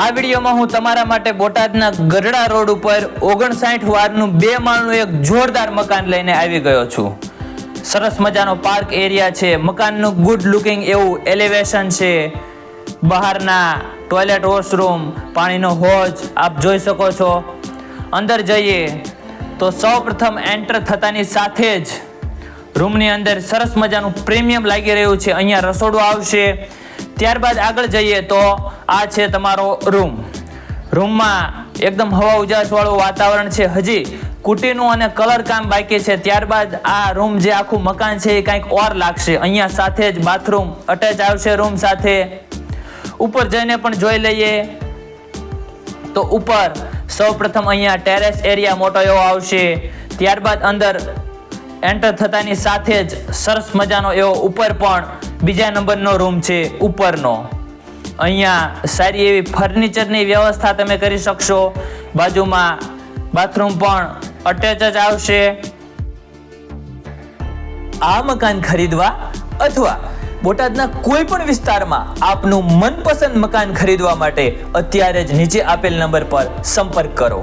આ વિડીયોમાં હું તમારા માટે બોટાદના ગરડા રોડ ઉપર ઓગણસાઠ વારનું બે માળનું એક જોરદાર મકાન લઈને આવી ગયો છું. સરસ મજાનો પાર્ક એરિયા છે, મકાનનું ગુડ લુકિંગ એવું એલિવેશન છે. બહારના ટોયલેટ વોશરૂમ પાણીનો હોજ, આપ જોઈ શકો છો. અંદર જઈએ તો સૌ પ્રથમ એન્ટર થતાની સાથે જ રૂમની અંદર સરસ મજાનું પ્રીમિયમ લાગી રહ્યું છે. અહીંયા રસોડું આવશે. ત્યારબાદ આગળ જઈએ તો આ છે તમારો રૂમ. રૂમમાં એકદમ હવા ઉજાસવાળું વાતાવરણ છે. હજી કુટીનું અને કલર કામ બાકી છે. ત્યારબાદ આ રૂમ જે આખું મકાન છે એ કંઈક ઓર લાગશે. અહીંયા સાથે જ બાથરૂમ અટેચ આવશે રૂમ સાથે. ઉપર જઈને પણ જોઈ લઈએ. તો ઉપર સૌ પ્રથમ અહીંયા ટેરેસ એરિયા મોટો એવો આવશે. ત્યારબાદ અંદર એન્ટર થતાની સાથે જ સરસ મજાનો એવો ઉપર પણ બીજા નંબરનો રૂમ છે ઉપરનો. અહીંયા સારી એવી ફર્નિચરની વ્યવસ્થા તમે કરી શકશો. બાજુમાં બાથરૂમ પણ અટેચ જ આવશે. આ મકાન ખરીદવા અથવા બોટાદના કોઈ પણ વિસ્તારમાં આપનું મનપસંદ મકાન ખરીદવા માટે અત્યારે જ નીચે આપેલ નંબર પર સંપર્ક કરો.